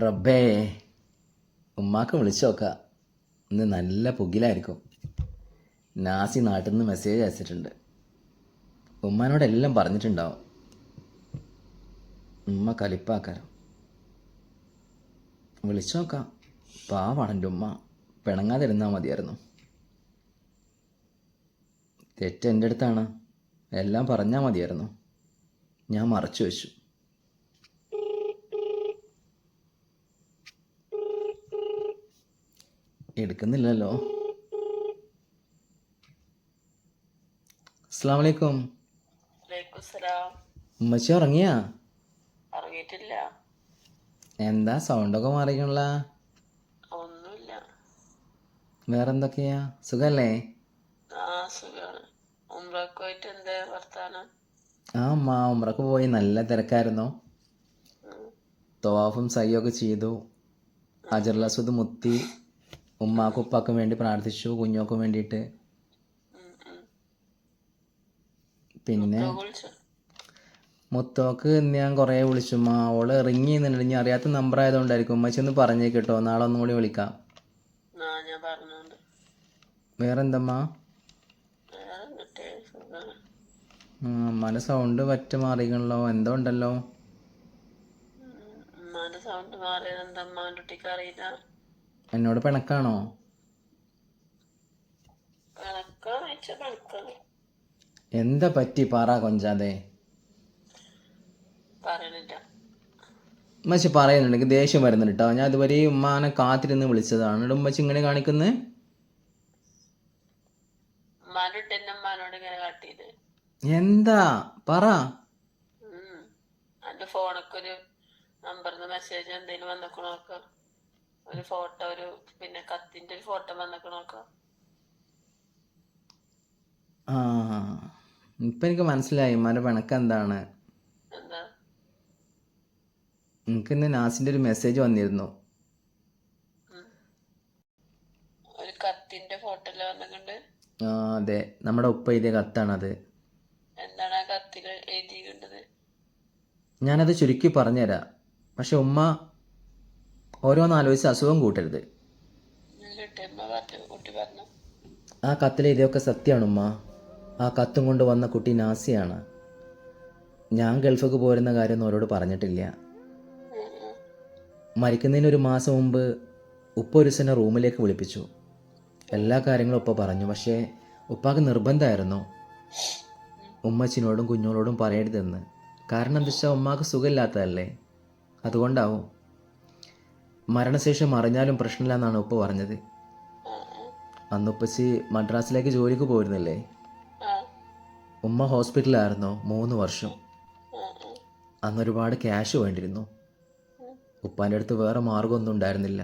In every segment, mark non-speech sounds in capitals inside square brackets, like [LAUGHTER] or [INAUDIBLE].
റബ്ബേ ഉമ്മാക്ക് വിളിച്ചു നോക്കാം. ഇന്ന് നല്ല പുകിലായിരിക്കും. നാസി നാട്ടിൽ നിന്ന് മെസ്സേജ് അയച്ചിട്ടുണ്ട് ഉമ്മാനോടെല്ലാം പറഞ്ഞിട്ടുണ്ടാവും. ഉമ്മ കലിപ്പാക്കാരം. വിളിച്ചു നോക്കാം. പാവാണ് എന്റെ ഉമ്മ. പിണങ്ങാതിരുന്നാൽ മതിയായിരുന്നു. തെറ്റ് എന്റെ അടുത്താണ്. എല്ലാം പറഞ്ഞാൽ മതിയായിരുന്നു. ഞാൻ മറച്ചു വെച്ചു. എടുക്കുന്നില്ലല്ലോ. അസ്സാം വലൈക്കും ഉമ്മച്ചി ഉറങ്ങിയാ? അറിയിട്ടില്ല എന്താ സൗണ്ടൊക്കെ മാറിക്കണല്ല ഒന്നുമില്ല. വേറെന്തൊക്കെയാ? സുഖല്ലേ? ആ സുഖാണ്. ഉമ്രക്ക് പോയിട്ട് എന്താ വർത്താനം? ആ അമ്മ ഉമ്രക്ക് പോയി. നല്ല തിരക്കായിരുന്നു. തവാഫും സയ്യൊക്കെ ചെയ്തു. അജർലസുദ് മുത്തി. ഉമ്മാക്കും ഉപ്പാക്കും വേണ്ടി പ്രാർത്ഥിച്ചു കുഞ്ഞോക്കും വേണ്ടിയിട്ട്. പിന്നെ മുത്തോക്ക് ഞാൻ കുറേ വിളിച്ചു. ഉമ്മ ഇറങ്ങി റിങ് ചെയ്യുന്നുണ്ട് ഇനി അറിയാത്ത നമ്പർ ആയതുകൊണ്ടായിരിക്കും. ഉമ്മച്ചി ഒന്ന് പറഞ്ഞേ കേട്ടോ. നാളെ ഒന്നും കൂടി വിളിക്കാം. വേറെന്തമ്മാ? ഉമ്മാന്റെ സൗണ്ട് പറ്റ മാറിയോ എന്തോ ഉണ്ടല്ലോ. സൗണ്ട് മാറിയത് എന്താ കുട്ടിക്ക് അറിയില്ല. എന്നോട് പിണക്കാണോ? എന്താ പറ്റി പാറ കൊഞ്ചാതെ? ഉമ്മച്ചി പറയുന്നുണ്ട് എനിക്ക് ദേഷ്യം വരുന്നുണ്ട് കേട്ടോ ഞാൻ ഇതുവരെ ഉമ്മാനെ കാത്തിരുന്ന് വിളിച്ചതാണ്. ഉമ്മച്ചി ഇങ്ങനെ കാണിക്കുന്നത് എന്താ? പറ. ഫോണൊക്കെ ഒരു നമ്പറിന്ന് മെസ്സേജ് എന്തെങ്കിലും വന്നേക്കണോക്ക ഒരു ഫോട്ടോ ഒരു പിന്നെ കത്തിന്റെ ഒരു ഫോട്ടോ വന്നൊക്കെ ആ ഇപ്പൊ എനിക്ക് മനസ്സിലായി. ഉമ്മാന്റെ പിണക്കം എന്താണ്? എന്താ? എനിക്ക് ഇന്ന് നാസിന്റെ ഒരു മെസ്സേജ് വന്നിരുന്നു. ഒരു കത്തിന്റെ ഫോട്ടോ വന്നിട്ടുണ്ട് ആ അതെ. നമ്മുടെ ഉപ്പ എഴുതിയ കത്താണത്. എന്താണ് ആ കത്തിൽ എഴുതിയിട്ടുണ്ടത് ഞാനത് ചുരുക്കി പറഞ്ഞുതരാം. പക്ഷെ ഉമ്മ ഓരോന്നാലോചിച്ച് അസുഖം കൂട്ടരുത്. ആ കത്തിൽ ഇതൊക്കെ സത്യമാണ് ഉമ്മ. ആ കത്തും കൊണ്ട് വന്ന കുട്ടി നാസിയാണ്. ഞാൻ ഗൾഫിക്ക് പോരുന്ന കാര്യമൊന്നും അവരോട് പറഞ്ഞിട്ടില്ല. മരിക്കുന്നതിന് ഒരു മാസം മുമ്പ് ഉപ്പ ഒരു സെന്നെ റൂമിലേക്ക് വിളിപ്പിച്ചു. എല്ലാ കാര്യങ്ങളും ഉപ്പ പറഞ്ഞു. പക്ഷേ ഉപ്പാക്ക് നിർബന്ധമായിരുന്നു. ഉമ്മച്ചിനോടും കുഞ്ഞോളോടും പറയരുതെന്ന്. കാരണം എന്താ വെച്ചാൽ ഉമ്മാക്ക് സുഖമില്ലാത്തതല്ലേ? അതുകൊണ്ടാവും. മരണശേഷം അറിഞ്ഞാലും പ്രശ്നമില്ല എന്നാണ് ഉപ്പ പറഞ്ഞത്. അന്ന് ഉപ്പച്ചി മദ്രാസിലേക്ക് ജോലിക്ക് പോയിരുന്നില്ലേ ഉമ്മ ഹോസ്പിറ്റലായിരുന്നു മൂന്ന് വർഷം. അന്ന് ഒരുപാട് ക്യാഷ് വേണ്ടിയിരുന്നു ഉപ്പാന്റെ അടുത്ത് വേറെ മാർഗമൊന്നും ഉണ്ടായിരുന്നില്ല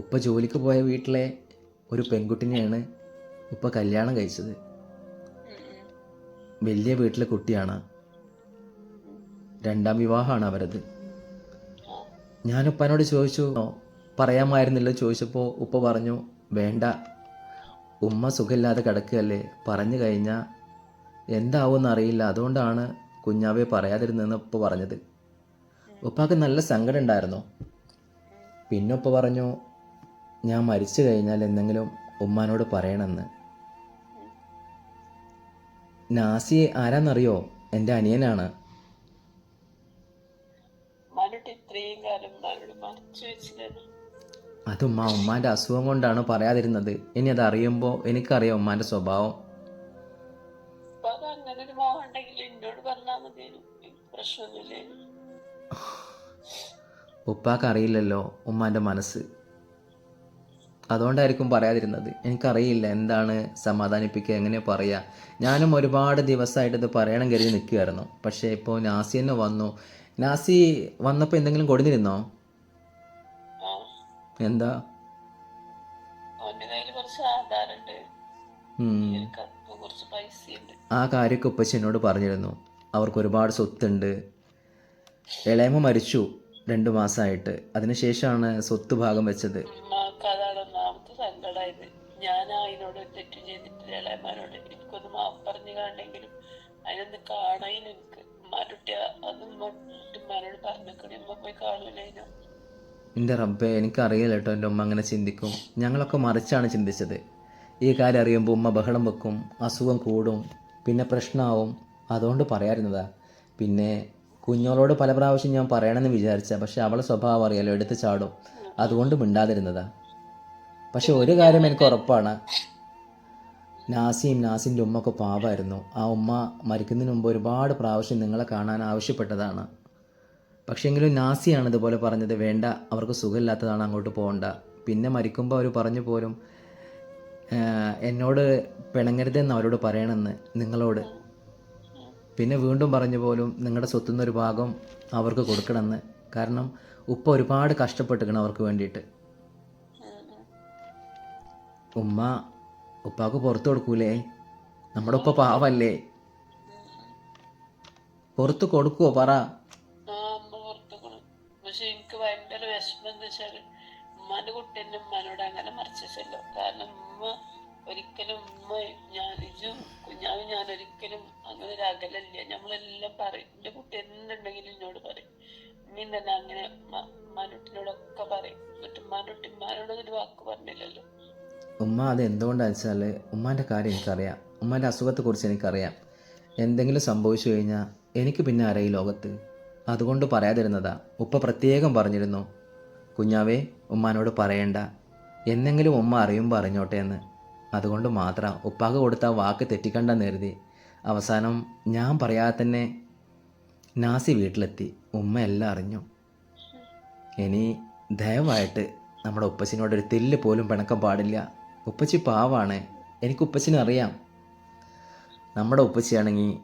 ഉപ്പ ജോലിക്ക് പോയ വീട്ടിലെ ഒരു പെൺകുട്ടിനെയാണ് ഉപ്പ കല്യാണം കഴിച്ചത്. വലിയ വീട്ടിലെ കുട്ടിയാണ് രണ്ടാം വിവാഹമാണ് അവരത് ഞാൻ ഉപ്പാനോട് ചോദിച്ചു പറയാമായിരുന്നില്ല? ചോദിച്ചപ്പോൾ ഉപ്പ പറഞ്ഞു വേണ്ട. ഉമ്മ സുഖമില്ലാതെ കിടക്കുകയല്ലേ. പറഞ്ഞു കഴിഞ്ഞാൽ എന്താവുമെന്ന് അറിയില്ല. അതുകൊണ്ടാണ് കുഞ്ഞാവെ പറയാതിരുന്നതെന്ന് ഉപ്പ പറഞ്ഞത്. ഉപ്പാക്ക് നല്ല സങ്കടം ഉണ്ടായിരുന്നു. പിന്നെ ഉപ്പ പറഞ്ഞു ഞാൻ മരിച്ചു കഴിഞ്ഞാൽ എന്തെങ്കിലും ഉമ്മാനോട് പറയണമെന്ന്. നാസിയെ ആരാന്നറിയോ? എന്റെ അനിയനാണ്. അത് ഉമ്മ ഉമ്മാന്റെ അസുഖം കൊണ്ടാണ് പറയാതിരുന്നത്. ഇനി അത് അറിയുമ്പോൾ എനിക്കറിയാം ഉമ്മാന്റെ സ്വഭാവം. അങ്ങനെ ഒരു ഉപ്പാക്ക് അറിയില്ലല്ലോ ഉമ്മാന്റെ മനസ്സ്. അതുകൊണ്ടായിരിക്കും പറയാതിരുന്നത്. എനിക്കറിയില്ല എന്താണ് സമാധാനിപ്പിക്കുക എങ്ങനെ പറയാ. ഞാനും ഒരുപാട് ദിവസമായിട്ട് ഇത് പറയണം കരുതി നിൽക്കുമായിരുന്നു പക്ഷേ ഇപ്പോൾ നാസി തന്നെ വന്നു. നാസി വന്നപ്പോൾ എന്തെങ്കിലും കൊടുത്തിരുന്നോ? പൈസയുണ്ട്. ആ കാര്യമൊക്കെ ഉപ്പച്ചി എന്നോട് പറഞ്ഞിരുന്നു. അവർക്ക് ഒരുപാട് സ്വത്തുണ്ട്. ഇളയമ മരിച്ചു രണ്ടു മാസമായിട്ട് അതിനുശേഷമാണ് സ്വത്ത് ഭാഗം വെച്ചത്. ഞാൻ അതിനോട് തെറ്റ് ചെയ്തിട്ട് ഇളയമാനോട് എനിക്കൊന്ന് മാപ്പ് പറഞ്ഞു കണ്ടെങ്കിലും അതിനൊന്ന് കാണാൻ എനിക്ക്. ഉമ്മാരുടെ അത് ഉമ്മ ഉമ്മാനോട് പറഞ്ഞേക്കണേ ഉമ്മ പോയി കാണൂലേനോ എന്റെ റബ്ബെ എനിക്കറിയില്ല കേട്ടോ എന്റെ ഉമ്മ അങ്ങനെ ചിന്തിക്കും. ഞങ്ങളൊക്കെ മറിച്ചാണ് ചിന്തിച്ചത്. ഈ കാര്യം അറിയുമ്പോൾ ഉമ്മ ബഹളം വെക്കും അസുഖം കൂടും പിന്നെ പ്രശ്നമാവും അതുകൊണ്ട് പറയാറുന്നതാ പിന്നെ കുഞ്ഞോളോട് പല പ്രാവശ്യം ഞാൻ പറയണമെന്ന് വിചാരിച്ച പക്ഷെ അവളെ സ്വഭാവം അറിയാലോ എടുത്ത് ചാടും. അതുകൊണ്ട് മിണ്ടാതിരുന്നതാ. പക്ഷെ ഒരു കാര്യം എനിക്ക് ഉറപ്പാണ്. നാസിയും നാസിന്റെ ഉമ്മ ഒക്കെ പാവമായിരുന്നു. ആ ഉമ്മ മരിക്കുന്നതിന് മുമ്പ് ഒരുപാട് പ്രാവശ്യം നിങ്ങളെ കാണാൻ ആവശ്യപ്പെട്ടതാണ്. പക്ഷേങ്കിലും നാസിയാണ് ഇതുപോലെ പറഞ്ഞത് വേണ്ട അവർക്ക് സുഖമില്ലാത്തതാണ് അങ്ങോട്ട് പോകണ്ട. പിന്നെ മരിക്കുമ്പോൾ അവർ പറഞ്ഞു പോലും "ആഹ്, എന്നോട് പിണങ്ങരുതെന്ന് അവരോട് പറയണമെന്ന് നിങ്ങളോട്. പിന്നെ വീണ്ടും പറഞ്ഞു പോലും നിങ്ങളുടെ സ്വത്തുന്ന ഒരു ഭാഗം അവർക്ക് കൊടുക്കണമെന്ന്. കാരണം ഉപ്പ ഒരുപാട് കഷ്ടപ്പെട്ടിരിക്കണം അവർക്ക് വേണ്ടിയിട്ട്. ഉമ്മ ഉപ്പാക്ക് പുറത്തു കൊടുക്കൂലേ? നമ്മുടെ ഉപ്പ പാവല്ലേ? പുറത്ത് കൊടുക്കുവോ? പറ. ഉമ്മാന്റെ എന്നെ ഉമ്മാനോട് അങ്ങനെ മറിച്ചല്ലോ കാരണം ഉമ്മ ഒരിക്കലും ഉമ്മ ഞാൻ ഇജും കുഞ്ഞാവും ഞാൻ ഒരിക്കലും അങ്ങനെ ഒരു അകലല്ല. നമ്മളെല്ലാം പറയും. എന്റെ കുട്ടി എന്തുണ്ടെങ്കിലും എന്നോട് പറയും. ഉമ്മയും തന്നെ അങ്ങനെ മനുട്ടിനോടൊക്കെ പറയും. എന്നിട്ട് ഉമ്മാനുട്ടി ഉമ്മാനോട് ഒരു വാക്ക് പറഞ്ഞില്ലല്ലോ. ഉമ്മ അത് എന്തുകൊണ്ടാണെന്ന് വെച്ചാൽ ഉമ്മാന്റെ കാര്യം എനിക്കറിയാം. ഉമ്മാന്റെ അസുഖത്തെക്കുറിച്ച് എനിക്കറിയാം. എന്തെങ്കിലും സംഭവിച്ചു കഴിഞ്ഞാൽ എനിക്ക് പിന്നെ ആരാ ഈ ലോകത്ത്? അതുകൊണ്ട് പറയാതിരുന്നതാ. ഉപ്പ പ്രത്യേകം പറഞ്ഞിരുന്നു. കുഞ്ഞാവേ ഉമ്മാനോട് പറയണ്ട. എന്നെങ്കിലും ഉമ്മ അറിയുമ്പോൾ അറിഞ്ഞോട്ടെ എന്ന്. അതുകൊണ്ട് മാത്രം ഉപ്പാക്ക് കൊടുത്ത വാക്ക് തെറ്റിക്കണ്ടെന്ന് കരുതി. അവസാനം ഞാൻ പറയാതെ തന്നെ നാസി വീട്ടിലെത്തി. ഉമ്മ എല്ലാം അറിഞ്ഞു. ഇനി ദയവായിട്ട് നമ്മുടെ ഉപ്പച്ചിനോട് ഒരു തെല്ല് പോലും പിണക്കം പാടില്ല. ഉപ്പച്ചി പാവാണ്. എനിക്ക് ഉപ്പച്ചിനെ അറിയാം. നമ്മുടെ ഉപ്പച്ചിയാണെങ്കിൽ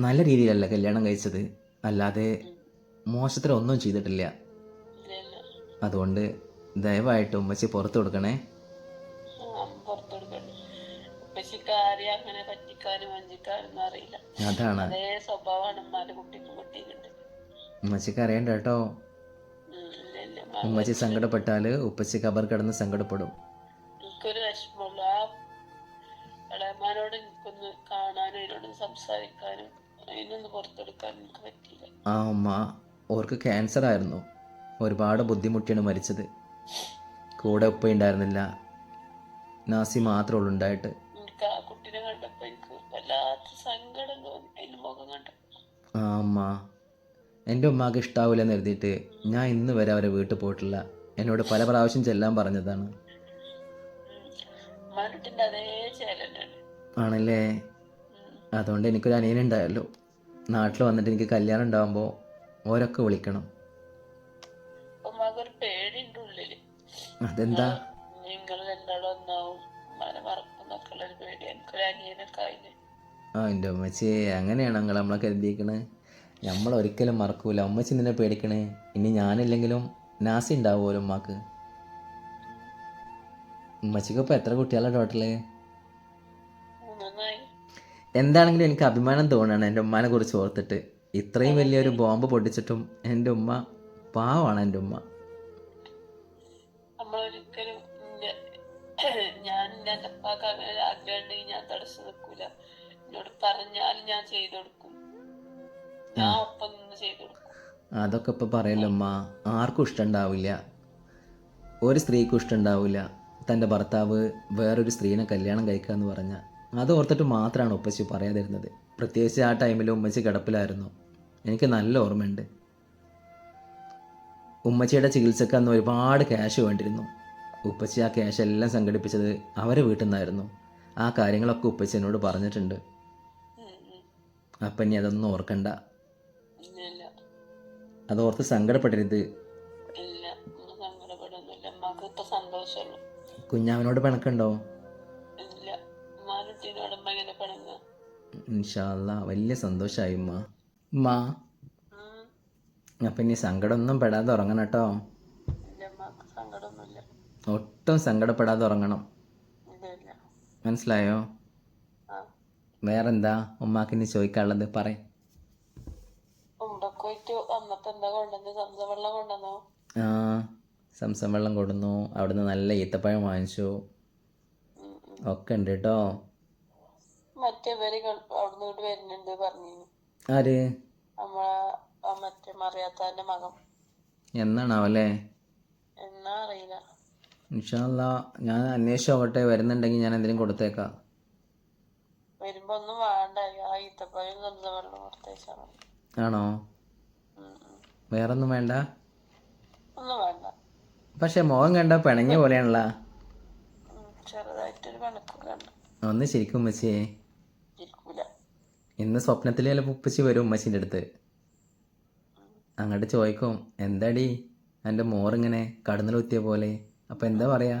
നല്ല രീതിയിലല്ല കല്യാണം കഴിച്ചത്. അല്ലാതെ മോശത്തിലൊന്നും ചെയ്തിട്ടില്ല. അതുകൊണ്ട് ദയവായിട്ട് ഉമ്മച്ചി പുറത്തു കൊടുക്കണേ. അതാണ്. ഉമ്മച്ചിക്ക് അറിയണ്ട കേട്ടോ. ഉമ്മച്ചി സങ്കടപ്പെട്ടാൽ ഉപ്പച്ചി കബർ കിടന്ന് സങ്കടപ്പെടും. എനിക്കൊരു വിഷമമുള്ളൂ. ആ ഇളയമാനോട് എനിക്കൊന്ന് കാണാനും അതിനോട് സംസാരിക്കാനും അതിനൊന്ന് പുറത്തെടുക്കാനും എനിക്ക് പറ്റിയില്ല. ആ ഉമ്മ ഓർക്ക് ക്യാൻസർ ആയിരുന്നു. ഒരുപാട് ബുദ്ധിമുട്ടിയാണ് മരിച്ചത്. കൂടെ ഉപ്പ ഉണ്ടായിരുന്നില്ല. നാസി മാത്രമേ ഉള്ളൂ ഉണ്ടായിട്ട്. കണ്ടപ്പോൾ കുട്ടീനെ കണ്ടപ്പോ എനിക്ക് വല്ലാത്ത സങ്കടം തോന്നി. മുഖം ആ അമ്മ. എന്റെ ഉമ്മാക്ക് ഇഷ്ടാവില്ലെന്ന് എഴുതിയിട്ട് ഞാൻ ഇന്ന് വരെ അവരെ വീട്ടിൽ പോയിട്ടില്ല. എന്നോട് പല പ്രാവശ്യം ചെല്ലാൻ പറഞ്ഞതാണ്. ആണല്ലേ? അതുകൊണ്ട് എനിക്കൊരു അനിയനുണ്ടായല്ലോ. നാട്ടിൽ വന്നിട്ട് എനിക്ക് കല്യാണം ഉണ്ടാകുമ്പോൾ ഓരൊക്കെ വിളിക്കണം. അതെന്താ? ആ എന്റെ ഉമ്മച്ചി അങ്ങനെയാണ് നിങ്ങൾ നമ്മളെ കരുതിയിരിക്കണേ നമ്മൾ ഒരിക്കലും മറക്കൂല. ഉമ്മച്ചി നിന്നെ പേടിക്കണേ. ഇനി ഞാനില്ലെങ്കിലും നാസി ഉണ്ടാവുമല്ലോ ഉമ്മാക്ക്. ഉമ്മച്ചിക്ക് ഇപ്പോൾ എത്ര കുട്ടികളാണ് ടോട്ടൽ എന്താണെങ്കിലും എനിക്ക് അഭിമാനം തോന്നുകയാണ് എന്റെ ഉമ്മാനെ കുറിച്ച് ഓർത്തിട്ട്. ഇത്രയും വലിയൊരു ബോംബ് പൊട്ടിച്ചിട്ടും എന്റെ ഉമ്മ പാവാണ് എന്റെ ഉമ്മ. പറഞ്ഞാൽ ഞാൻ ചെയ്തു കൊടുക്കും. ഞാൻ ഒപ്പം നിന്ന് ചെയ്തു കൊടുക്കും. അതൊക്കെ ഇപ്പൊ പറയല്ലോ അമ്മ. ആർക്കും ഇഷ്ടമുണ്ടാവില്ല ഒരു സ്ത്രീക്കും ഇഷ്ടമുണ്ടാവില്ല തന്റെ ഭർത്താവ് വേറൊരു സ്ത്രീനെ കല്യാണം കഴിക്കുക എന്ന് പറഞ്ഞാൽ അത് ഓർത്തിട്ട് മാത്രമാണ് ഉപ്പച്ചി പറയാതിരുന്നത്. പ്രത്യേകിച്ച് ആ ടൈമിൽ ഉമ്മച്ചി കിടപ്പിലായിരുന്നു. എനിക്ക് നല്ല ഓർമ്മയുണ്ട്. ഉമ്മച്ചിയുടെ ചികിത്സക്ക് അന്ന് ഒരുപാട് ക്യാഷ് വേണ്ടിയിരുന്നു. ഉപ്പച്ചി ആ ക്യാഷ് എല്ലാം സംഘടിപ്പിച്ചത് അവരെ വീട്ടിൽ നിന്നായിരുന്നു ആ കാര്യങ്ങളൊക്കെ ഉപ്പച്ചി എന്നോട് പറഞ്ഞിട്ടുണ്ട്. അപ്പം ഇനി അതൊന്നും ഓർക്കണ്ട. അത് ഓർത്ത് സങ്കടപ്പെടരുത്. കുഞ്ഞാവിനോട് പിണക്കുണ്ടോ? ഇൻഷാല്ല വലിയ സന്തോഷമായി ഉമ്മ ഉമ്മ. അപ്പം ഇനി സങ്കടമൊന്നും പെടാതെ ഉറങ്ങണം കേട്ടോ. ഒട്ടും സങ്കടപ്പെടാതെ ഉറങ്ങണം. മനസ്സിലായോ ആ വേറെന്താ ഉമ്മാക്ക് ഇനി ചോദിക്കാനുള്ളത് പറ ഉമ്പക്ക് പോയിട്ട് വന്നപ്പോ എന്താ കൊണ്ടുവന്ന് ഉമ്മാക്കിന് ചോദിക്കാനുള്ളത്? പറയാം. ആ സംസം വെള്ളം കൊടുന്നു. അവിടുന്ന് നല്ല ഈത്തപ്പഴം വാങ്ങിച്ചു. ഒക്കെ ഉണ്ട് കേട്ടോ ആര്? എന്നാണാവല്ലേ? എന്നാ അറിയില്ല. ഇൻഷാല്ല ഞാൻ അന്വേഷിച്ചോട്ടെ വരുന്നുണ്ടെങ്കിൽ ഞാൻ എന്തെങ്കിലും കൊടുത്തേക്കാം. വരുമ്പോ ഒന്നും വേണ്ട ആ ഈത്തപ്പഴം വെറുതെ വെള്ളം കൊടുത്തേച്ചാ മതി. ആണോ. വേറൊന്നും വേണ്ട? ഒന്നും വേണ്ട. പക്ഷെ മുഖം കണ്ട പിണങ്ങിയ പോലെയാണല്ലോ. ചെറുതായിട്ടൊരു ഉണ്ട് ഒന്ന് ശരിക്കും ഉമ്മച്ചിയെ. ഇരിക്കൂല. ഇന്ന് സ്വപ്നത്തിൽ ചിലപ്പോൾ ഉപ്പച്ചി വരും ഉമ്മച്ചിന്റെ അടുത്ത്. അങ്ങോട്ട് ചോദിക്കും എന്താടി? എന്റെ മോറിങ്ങനെ കടന്നിലുത്തിയ പോലെ. അപ്പം എന്താ പറയാ?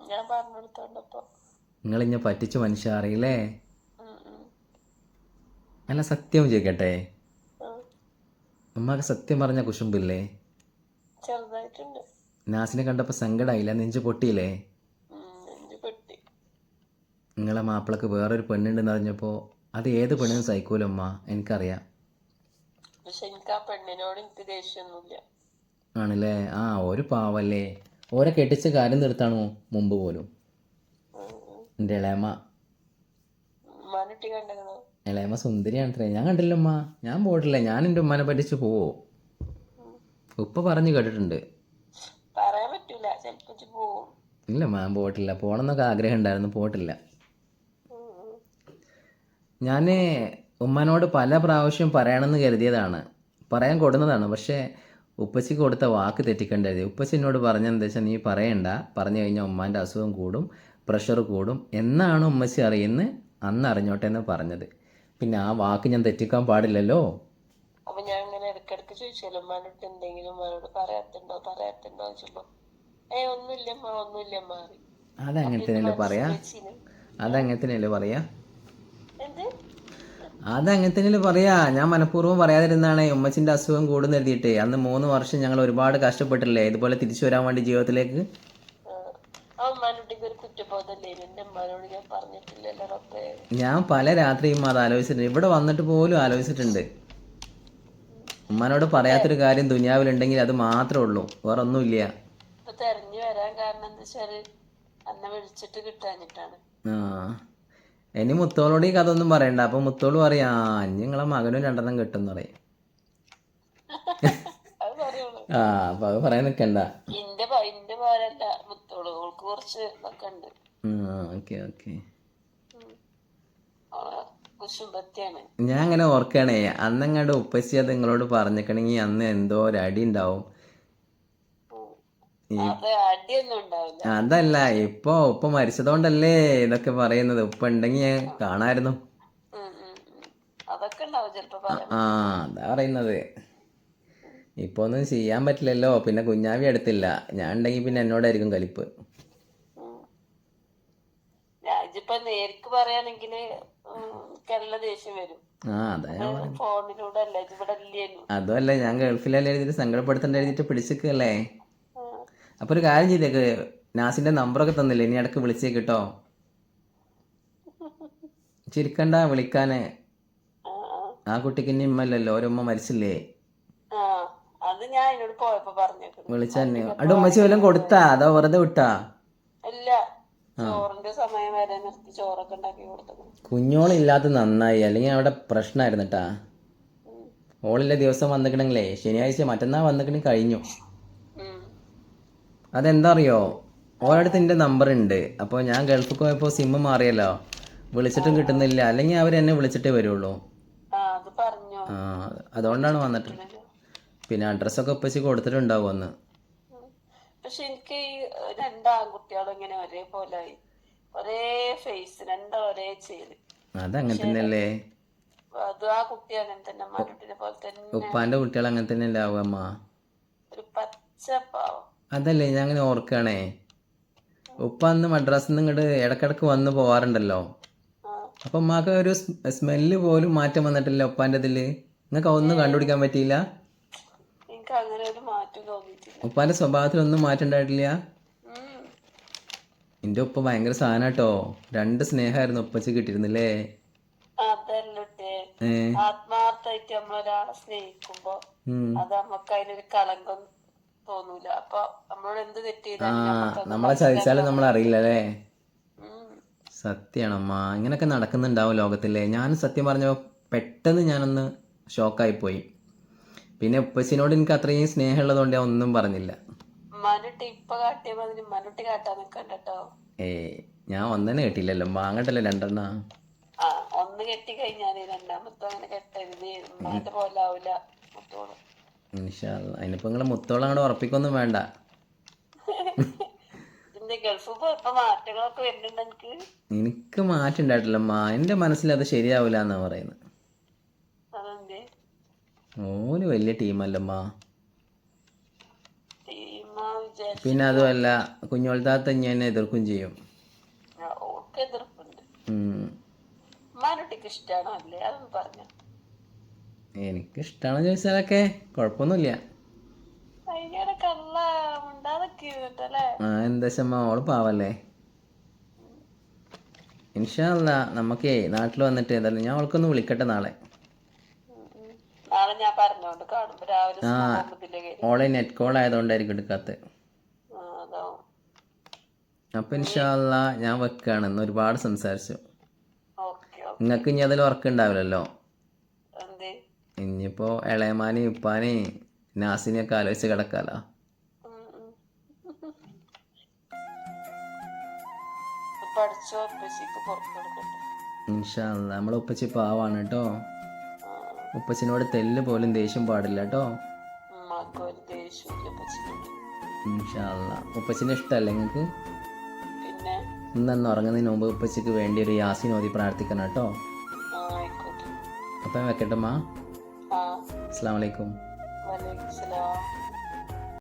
ഞാൻ പറഞ്ഞെടുത്തോണ്ടപ്പോ നിങ്ങൾ ഇങ്ങനെ പറ്റിച്ചു മനുഷ്യ അറിയില്ലേ. അല്ല സത്യം ചോദിക്കട്ടെ. ഉമ്മക്ക് സത്യം പറഞ്ഞ കുശുമ്പില്ലേ? നാസിനെ കണ്ടപ്പോൾ സങ്കടമായില്ല നെഞ്ച് പൊട്ടിയില്ലേ? നിങ്ങളെ മാപ്പിളക്ക് വേറൊരു പെണ്ണുണ്ടെന്ന് അറിഞ്ഞപ്പോൾ അത് ഏത് പെണ്ണിനും സഹിക്കൂലമ്മ എനിക്കറിയാം. പക്ഷെ എനിക്ക് ആ പെണ്ണിനോട് എനിക്ക് ദേഷ്യമൊന്നുമില്ല ആണല്ലേ? ആ ഒരു പാവല്ലേ. ഓരെ കെട്ടിച്ച് കാര്യം നിർത്താണോ? മുമ്പ് പോലും. എന്റെ ഇളയമ്മ. ഇളയമ്മ സുന്ദരിയാണ് ഞാൻ കണ്ടില്ലമ്മ ഞാൻ പോയിട്ടില്ല. ഞാൻ എന്റെ ഉമ്മനെ പറ്റിച്ച് പോവോ? ഉപ്പ പറഞ്ഞു കേട്ടിട്ടുണ്ട്. ഇല്ല ഞാൻ പോയിട്ടില്ല. പോകണമെന്നൊക്കെ ആഗ്രഹം ഉണ്ടായിരുന്നു പോയിട്ടില്ല. ഞാൻ ഉമ്മനോട് പല പ്രാവശ്യം പറയണമെന്ന് കരുതിയതാണ്. പറയാൻ കൊടുന്നതാണ്. പക്ഷേ ഉപ്പച്ചിക്ക് കൊടുത്ത വാക്ക് തെറ്റിക്കണ്ടത് ഉപ്പച്ചി എന്നോട് പറഞ്ഞെന്താ വെച്ചാൽ നീ പറയണ്ട. പറഞ്ഞു കഴിഞ്ഞാൽ ഉമ്മാന്റെ അസുഖം കൂടും. പ്രഷർ കൂടും. എന്നാണ് ഉമ്മച്ചി അറിയുന്നത് അന്ന് അറിഞ്ഞോട്ടെ എന്ന് പറഞ്ഞത്. പിന്നെ ആ വാക്ക് ഞാൻ തെറ്റിക്കാൻ പാടില്ലല്ലോ? അപ്പൊ ഞാൻ ഇങ്ങനെ ഇടയ്ക്കിടയ്ക്ക് ചോദിച്ചല്ലോ ഉമ്മാനോട്ട് എന്തെങ്കിലും ഉമ്മാനോട് പറയാത്തുണ്ടോ പറയാത്തുണ്ടോ ചോദിച്ചപ്പോ ഏ ഒന്നുമില്ല അമ്മ ഒന്നുമില്ല മാറി. അതങ്ങനെ തന്നെയല്ലേ പറയാ. അതങ്ങനെ തന്നെയല്ലേ പറയാ? എന്ത്? അതങ്ങനെ തന്നെയല്ലേ പറയാ? ഞാൻ മനഃപൂർവം പറയാതിരുന്നാണ് ഉമ്മച്ചിന്റെ അസുഖം കൂടുന്നെഴുതിയിട്ടേ അന്ന് മൂന്ന് വർഷം ഞങ്ങൾ ഒരുപാട് കഷ്ടപ്പെട്ടില്ലേ ഇതുപോലെ തിരിച്ചു വരാൻ വേണ്ടി ജീവിതത്തിലേക്ക് കുറ്റബോധമല്ലേ? എന്റെ ഞാൻ പറഞ്ഞിട്ടില്ലല്ലോ റബ്ബേ. ഞാൻ പല രാത്രിയും അത് ആലോചിച്ചിട്ടുണ്ട്. ഇവിടെ വന്നിട്ട് പോലും ആലോചിച്ചിട്ടുണ്ട്. ഉമ്മാനോട് പറയാത്തൊരു കാര്യം ദുനിയാവിലുണ്ടെങ്കിൽ അത് മാത്രമേ ഉള്ളൂ. വേറെ ഒന്നുമില്ല. ഇപ്പൊ തെരഞ്ഞു വരാൻ കാരണം എന്താ വെച്ചാൽ അന്നെ വിളിച്ചിട്ട് കിട്ടാഞ്ഞിട്ടാണ്. ആ. ഇനി മുത്തോളോട് ഈ കഥ ഒന്നും പറയണ്ട. അപ്പൊ മുത്തോൾ പറയാ ആ ഇനി നിങ്ങളെ മകനും രണ്ടെണ്ണം കിട്ടും പറയും. [LAUGHS] അത് പറയുള്ളൂ. ആ അപ്പൊ അത് പറയാൻ നിൽക്കണ്ട ഇന്റെ പ- ഇന്റെ ഓൾക്ക് കുറച്ച് ഇതൊക്കെ ഉണ്ട്. ഞാൻ അങ്ങനെ ഓർക്കണേ അന്നങ്ങാണ്ട് ഉപ്പച്ചി അത് നിങ്ങളോട് പറഞ്ഞിക്കണെങ്കിൽ അന്ന് എന്തോ ഒരു അടി ഉണ്ടാവും. അതല്ല ഇപ്പൊ ഉപ്പ മരിച്ചതുകൊണ്ടല്ലേ ഇതൊക്കെ പറയുന്നത്. ഉപ്പ ഉണ്ടെങ്കി ഞാൻ കാണായിരുന്നു. ആ അതാ പറയുന്നത്. ഇപ്പൊ ഒന്നും ചെയ്യാൻ പറ്റില്ലല്ലോ. പിന്നെ കുഞ്ഞാവി അടുത്തില്ല. ഞാൻ ഉണ്ടെങ്കിൽ പിന്നെ എന്നോടായിരിക്കും കലിപ്പ്. അതല്ല ഞാൻ ഇതിപ്പോ നേരിക്ക് പറയാണെങ്കിൽ നല്ല ദേഷ്യം വരും. ഫോണിലൂടെ അല്ല ഇവിടെ അതുമല്ല ഞാൻ ഗൾഫിലല്ലേ എഴുതിയിട്ട് സങ്കടപ്പെടുത്തേണ്ട പിടിച്ചിക്കല്ലേ. അപ്പൊ ഒരു കാര്യം ചെയ്തേക്ക്. നാസിന്റെ നമ്പറൊക്കെ തന്നില്ലേ? ഇനി ഇടയ്ക്ക് വിളിച്ചേ കേട്ടോ ചിരിക്കണ്ട വിളിക്കാന്. ആ, കുട്ടിക്ക് ഇനി ഇമ്മല്ലല്ലോ ഓരമ്മ മരിച്ചില്ലേ? അത് ഞാൻ എന്നോട് പോയപ്പോ പറഞ്ഞു. വിളിച്ചന്നെ അവിടെ ഉമ്മച്ചി വല്ലതും കൊടുത്താ? അതോ വെറുതെ വിട്ടാ? ഇല്ല. ചോറിന്റെ സമയം വരെ നിർത്തി ചോറൊക്കെ ഉണ്ടാക്കി കൊടുത്തു. കുഞ്ഞോളില്ലാത്ത നന്നായി. അല്ലെങ്കിൽ അവിടെ പ്രശ്നമായിരുന്നു കേട്ടാ ഓളില്ല ദിവസം വന്നിക്കണെങ്കിലേ? ശനിയാഴ്ച മറ്റന്നാ വന്നിക്കണെങ്കിൽ കഴിഞ്ഞു. അതെന്താ അറിയോ ഓരടുത്ത് എന്റെ നമ്പർ ഉണ്ട് അപ്പോൾ ഞാൻ ഗൾഫിൽ പോയപ്പോൾ സിമ്മ് മാറിയല്ലോ. വിളിച്ചിട്ടും കിട്ടുന്നില്ല. അല്ലെങ്കിൽ അവർ എന്നെ വിളിച്ചിട്ടേ വരുള്ളൂ. ആ അതുകൊണ്ടാണ് വന്നിട്ട്. പിന്നെ അഡ്രസ്സൊക്കെ ഒപ്പിച്ച് കൊടുത്തിട്ടുണ്ടാവും അന്ന്. പക്ഷെ എനിക്ക് ഈ രണ്ട് ആൺകുട്ടികളും ഇങ്ങനെ ഒരേപോലെ ആയി. ഒരേ ഫേസ് രണ്ടും ഒരേ ചേൽ. അതങ്ങനെ തന്നെയല്ലേ? അത് ആ കുട്ടി അങ്ങനെ തന്നെ മരുട്ടിനെ പോലെ തന്നെ. ഉപ്പാന്റെ കുട്ടികൾ അങ്ങനെ തന്നെ ഉണ്ടാവും അമ്മ? ഒരു പച്ച പാവം. അതല്ലേ ഞാൻ അങ്ങനെ ഓർക്കുകയാണേ. ഉപ്പ അന്ന് മദ്രാസിൽ നിന്ന് ഇങ്ങോട്ട് ഇടക്കിടക്ക് വന്ന് പോവാറുണ്ടല്ലോ. അപ്പൊ അമ്മയ്ക്ക് ഉമ്മാക്ക് ഒരു സ്മെല്ല് പോലും മാറ്റം വന്നിട്ടില്ല ഉപ്പാന്റെ ഇതിൽ? നിങ്ങൾക്ക് ഒന്നും കണ്ടുപിടിക്കാൻ പറ്റിയില്ല? എനിക്ക് അങ്ങനെ ഒരു മാറ്റം തോന്നിയിട്ടില്ല. ഉപ്പാന്റെ സ്വഭാവത്തിലൊന്നും മാറ്റം ഉണ്ടായിട്ടില്ല? എന്റെ ഉപ്പ ഭയങ്കര സാധനം കേട്ടോ രണ്ട് സ്നേഹമായിരുന്നു ഉപ്പച്ച് കിട്ടിയിരുന്നില്ലേ? അതല്ലട്ടെ ആത്മാർത്ഥമായിട്ട് നമ്മളൊരാളെ സ്നേഹിക്കുമ്പോ ഉം. അത് നമുക്ക് അതിനൊരു കളങ്കം തോന്നൂല. അപ്പൊ നമ്മളോട് എന്ത് തെറ്റ് നമ്മളെ ചതിച്ചാലും നമ്മൾ അറിയില്ലല്ലേ സത്യമാണ് സത്യമാണമ്മ ഇങ്ങനൊക്കെ നടക്കുന്നുണ്ടാവും ലോകത്തില്ലേ ഞാൻ സത്യം പറഞ്ഞ പെട്ടെന്ന് ഞാനൊന്ന് ഷോക്കായി പോയി. പിന്നെ ഉപ്പച്ചിനോട് എനിക്ക് അത്രയും സ്നേഹമുള്ളതുകൊണ്ട് ഞാൻ ഒന്നും പറഞ്ഞില്ല. ഉമ്മാനുട്ടി ഇപ്പൊ കാട്ടിയ മാതിരി ഉമ്മാനുട്ടി കാട്ടാൻ നിക്കണ്ട കേട്ടോ ഏ ഞാൻ ഒന്നെന്നെ കെട്ടിയില്ലല്ലോ. വാങ്ങട്ടല്ലോ രണ്ടെണ്ണ? ആ ഒന്ന് കെട്ടി കഴിഞ്ഞാൽ രണ്ടാമത്തെ അങ്ങനെ കെട്ടരുത്. ഉമ്മാന്റെ പോലെ ആവൂല. മുത്തോൾ. അങ്ങോട്ട് ഉറപ്പിക്കൊന്നും വേണ്ട. എനിക്ക് മാറ്റം ഉണ്ടായിട്ടില്ല എന്റെ മനസ്സിൽ അത് ശരിയാവില്ല എന്നാ പറയുന്നത് ഓന് വലിയ ടീമല്ലമ്മ. പിന്നെ അതുമല്ല കുഞ്ഞോൾത്താത്ത ഞാൻ എതിർക്കും ചെയ്യും. എനിക്ക് എനിക്കിഷ്ടമാണോ ചോദിച്ചാലൊക്കെ കുഴപ്പമൊന്നുമില്ല. എന്താ വെച്ചമ്മ ഓൾ പാവല്ലേ? ഇൻഷാല്ല നമുക്കേ നാട്ടിൽ വന്നിട്ട് എന്തായാലും ഞാൻ അവൾക്കൊന്ന് വിളിക്കട്ടെ. നാളെ. ഞാൻ പറഞ്ഞോണ്ട് രാവിലെ ആ. ഓളെ നെറ്റ് കോൾ ആയതുകൊണ്ടായിരിക്കും എടുക്കാത്തത് അപ്പൊ ഇൻഷാല്ല ഞാൻ വെക്കാണ്. ഇന്ന് ഒരുപാട് സംസാരിച്ചു. നിങ്ങൾക്ക് ഇനി അതിൽ ഉറക്കുണ്ടാവില്ലല്ലോ ഇനിയിപ്പോ ഇളയമാനെ ഉപ്പാനെയും നാസിനെയൊക്കെ ആലോചിച്ച് കിടക്കാലോ? ഇൻഷാല്ല നമ്മളെ ഉപ്പച്ചി പാവാണ് കേട്ടോ ഉപ്പച്ചിനോട് തെല്ല് പോലും ദേഷ്യം പാടില്ല കേട്ടോ ഇഷ്ടല്ലേ ഉപ്പച്ചിനെ ഇഷ്ടമല്ലേ നിങ്ങൾക്ക് ഇന്നന്ന് ഉറങ്ങുന്നതിന് മുമ്പ് ഉപ്പച്ചിക്ക് വേണ്ടി ഒരു യാസിൻ ഓതി പ്രാർത്ഥിക്കണം കേട്ടോ അപ്പം വെക്കട്ടെ മാ അസ്സാം വലൈക്കും